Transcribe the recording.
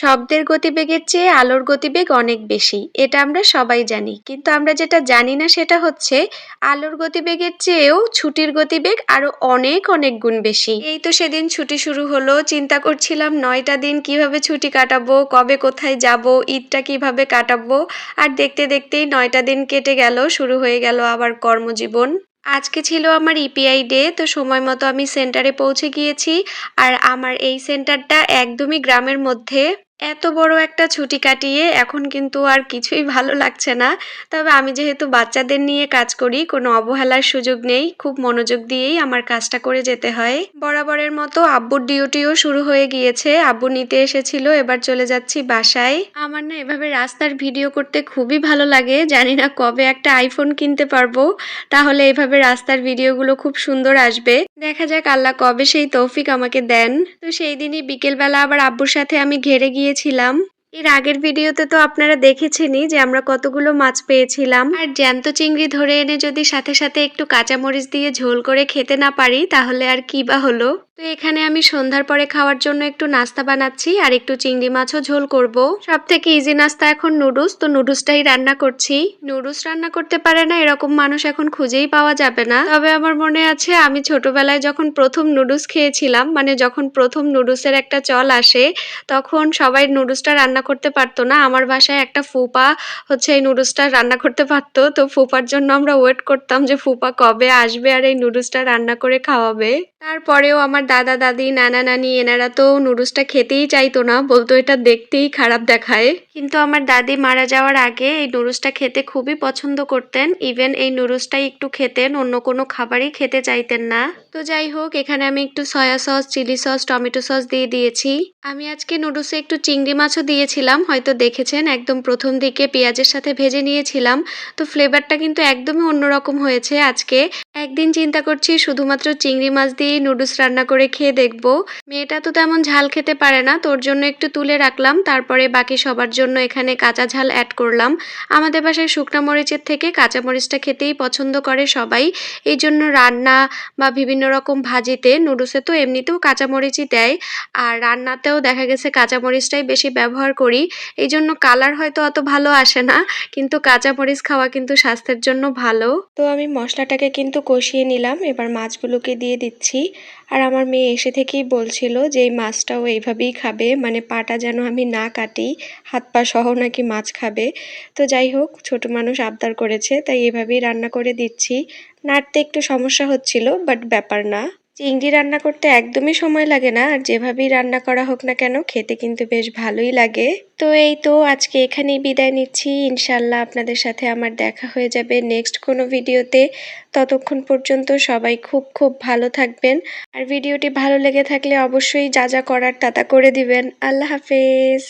শব্দের গতিবেগের চেয়ে আলোর গতিবেগ অনেক বেশি, এটা আমরা সবাই জানি। কিন্তু আমরা যেটা জানি না সেটা হচ্ছে আলোর গতিবেগের চেয়েও ছুটির গতিবেগ আরও অনেক অনেক গুণ বেশি। এই তো সেদিন ছুটি শুরু হলো, চিন্তা করছিলাম নয়টা দিন কীভাবে ছুটি কাটাবো, কবে কোথায় যাব, ঈদটা কীভাবে কাটাবো, আর দেখতে দেখতেই নয়টা দিন কেটে গেল, শুরু হয়ে গেল আবার কর্মজীবন। আজকে ছিল আমার ইপিআই ডে, তো সময় মতো আমি সেন্টারে পৌঁছে গিয়েছি, আর আমার এই সেন্টারটা একদমই গ্রামের মধ্যে এত বড় একটা ছুটি কাটিয়ে এখন কিন্তু আর কিছুই ভালো লাগছে না। তবে আমি যেহেতু বাচ্চাদের নিয়ে কাজ করি, কোনো অবহেলার সুযোগ নেই। খুব মনোযোগ দিয়েই আমার কাজটা করে যেতে হয়। বরাবরের মতো আব্বুর ডিউটিও শুরু হয়ে গিয়েছে। আব্বু নিতে এসেছিল, এবার চলে যাচ্ছি বাসায়। আমার না এভাবে রাস্তার ভিডিও করতে খুবই ভালো লাগে। জানি না কবে একটা আইফোন কিনতে পারব। তাহলে এভাবে রাস্তার ভিডিওগুলো খুব সুন্দর আসবে। দেখা যাক আল্লাহ কবে সেই তৌফিক আমাকে দেন। তো সেই দিনই বিকেলবেলা আবার আব্বুর সাথে আমি ঘেরে গিয়েছিলাম এর আগের ভিডিওতে তো আপনারা দেখেছেনই যে আমরা কতগুলো মাছ পেয়েছিলাম। আর জ্যান্ত চিংড়ি ধরে এনে যদি সাথে সাথে একটু কাঁচামরিচ দিয়ে ঝোল করে খেতে না পারি, তাহলে আর কি বা হলো? তো এখানে আমি সন্ধ্যার পরে খাওয়ার জন্য একটু নাস্তা বানাচ্ছি আর একটু চিংড়ি মাছও ঝোল করব। সব থেকে ইজি নাস্তা এখন নুডলস, তো নুডলসটাই রান্না করছি। নুডলস রান্না করতে পারে না, এরকম মানুষ এখন খুঁজেই পাওয়া যাবে না। তবে আমার মনে আছে, আমি ছোটবেলায় যখন প্রথম নুডলস খেয়েছিলাম মানে যখন প্রথম নুডলসের একটা চল আসে, তখন সবাই নুডলসটা রান্না করতে পারতো না। আমার বাসায় একটা ফুপা হচ্ছে এই নুডলসটা রান্না করতে পারতো। তো ফুপার জন্য আমরা ওয়েট করতাম যে ফুপা কবে আসবে আর এই নুডলসটা রান্না করে খাওয়াবে। তারপরেও আমার দাদা, দাদি, নানা, নানি, এনারা তো নুডলসটা খেতেই চাইতো না, বলতো এটা দেখতেই খারাপ দেখায়। কিন্তু আমার দাদি মারা যাওয়ার আগে এই নুডলসটা খেতে খুবই পছন্দ করতেন, ইভেন এই নুডলসটাই একটু খেতেন, অন্য কোনো খাবারই খেতে চাইতেন না। তো যাই হোক, এখানে আমি একটু soya sauce, chilli sauce, tomato sauce দিয়ে দিয়েছি। আমি আজকে নুডলসে একটু চিংড়ি মাছও দিয়েছিলাম, হয়তো দেখেছেন, একদম প্রথম দিকে পেঁয়াজের সাথে ভেজে নিয়েছিলাম। তো ফ্লেভারটা কিন্তু একদমই অন্যরকম হয়েছে আজকে। একদিন চিন্তা করছি, শুধুমাত্র চিংড়ি মাছ দিয়েই নুডলস রান্না করে খেয়ে দেখব। মেয়েটা তো তেমন ঝাল খেতে পারে না, তোর জন্য একটু তুলে রাখলাম, তারপরে বাকি সবার জন্য এখানে কাঁচা ঝাল অ্যাড করলাম। আমাদের বাসায় শুকনা মরিচের থেকে কাঁচা মরিচটা খেতেই পছন্দ করে সবাই, এই জন্য রান্না বা বিভিন্ন রকম ভাজিতে নুডলসে তো এমনিতেও কাঁচামরিচই দেয়, আর রান্নাতেও দেখা গেছে কাঁচামরিচটাই বেশি ব্যবহার করি, এই জন্য কালার হয়তো অত ভালো আসে না, কিন্তু কাঁচামরিচ খাওয়া কিন্তু স্বাস্থ্যের জন্য ভালো। তো আমি মশলাটাকে কিন্তু কষিয়ে নিলাম, এবার মাছগুলোকে দিয়ে দিচ্ছি। আর আমার মেয়ে এসে থেকেই বলছিল যে, এই মাছটাও এইভাবেই খাবে মানে পাটা যেন আমি না কাটি, হাত পা সহ নাকি মাছ খাবে। তো যাই হোক, ছোট মানুষ আবদার করেছে, তাই এভাবেই রান্না করে দিচ্ছি। নাড়তে একটু সমস্যা হচ্ছিল, বাট ব্যাপার না। চিংড়ি রান্না করতে একদমই সময় লাগে না, আর যেভাবেই রান্না করা হোক না কেন, খেতে কিন্তু বেশ ভালোই লাগে। তো এই তো আজকে এখানেই বিদায় নিচ্ছি। ইনশাল্লাহ আপনাদের সাথে আমার দেখা হয়ে যাবে নেক্সট কোনো ভিডিওতে। ততক্ষণ পর্যন্ত সবাই খুব খুব ভালো থাকবেন। আর ভিডিওটি ভালো লেগে থাকলে অবশ্যই যা যা করার তা তা করে দিবেন। আল্লাহ হাফেজ।